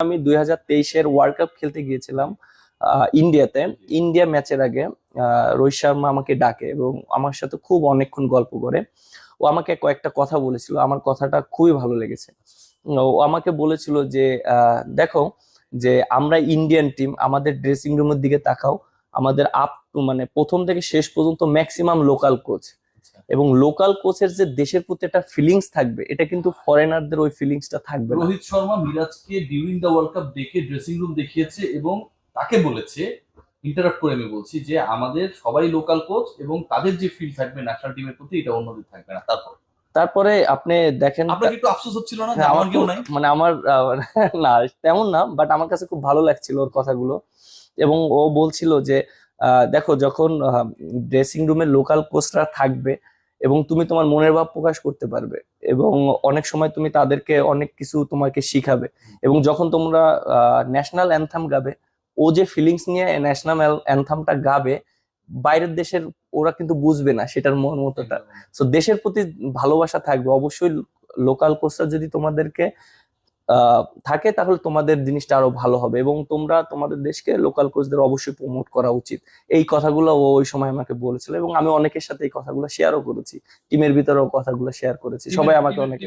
আমি দুই হাজার তেইশের ওয়ার্ল্ড কাপ খেলতে গিয়েছিলাম ইন্ডিয়াতে ইন্ডিয়া ম্যাচের আগে রোহিত শর্মা আমাকে ডাকে এবং আমার সাথে খুব অনেকক্ষণ গল্প করে। ও আমাকে কয়েকটা কথা বলেছিল আমার কথাটা খুবই ভালো লেগেছে। ও আমাকে বলেছিল যে আহ, দেখো যে আমরা ইন্ডিয়ান টিম আমাদের ড্রেসিং রুমের দিকে তাকাও আমাদের আপ টু মানে প্রথম থেকে শেষ পর্যন্ত ম্যাক্সিমাম লোকাল কোচ এবং লোকাল কোচের যে দেশের প্রতি একটা ফিলিংস থাকবে এটা কিন্তু ফরেনারদের ওই ফিলিংসটা থাকবে রোহিত শর্মা মিরাজকে ডিউরিং দ্য ওয়ার্ল্ড কাপ দেখে ড্রেসিং রুম দেখিয়েছে এবং তাকে বলেছে ইন্টারাপ্ট করে আমি বলছি যে আমাদের সবাই লোকাল কোচ এবং তাদের যে ফিল থাকবে ন্যাশনাল টিমের প্রতি এটা অন্যদের থাকবে না। তারপর? তারপরে আপনি দেখেন আপনার একটু আফসোস হচ্ছিল না হ্যাঁ, আমার কেউ নাই? মানে আমার না তেমন না বাট আমার কাছে খুব ভালো লাগছিল ওর কথাগুলো। এবং ও বলছিল যে আহ, দেখো যখন ড্রেসিং রুমে লোকাল কোচরা থাকবে এবং তুমি তোমার মনের ভাব প্রকাশ করতে পারবে। এবং অনেক সময় তুমি তাদেরকে অনেক কিছু তোমাকে শিখাবে। এবং যখন তোমরা ন্যাশনাল অ্যান্থাম গাবে ও যে ফিলিংস নিয়ে ন্যাশনাল অ্যান্থামটা গাবে বাইরের দেশের ওরা কিন্তু বুঝবে না সেটার মন মতোটা। সো দেশের প্রতি ভালোবাসা থাকবে। অবশ্যই লোকাল কোর্সটা যদি তোমাদেরকে থাকে তাহলে তোমাদের জিনিসটা আরও ভালো হবে এবং তোমরা তোমাদের দেশকে লোকাল কোচদের অবশ্যই প্রমোট করা উচিত। এই কথাগুলো ও ওই সময় আমাকে বলেছিল এবং আমি অনেকের সাথে এই কথাগুলো শেয়ারও করেছি। টিমের ভিতরেও কথাগুলো শেয়ার করেছি। সবাই আমাকে অনেক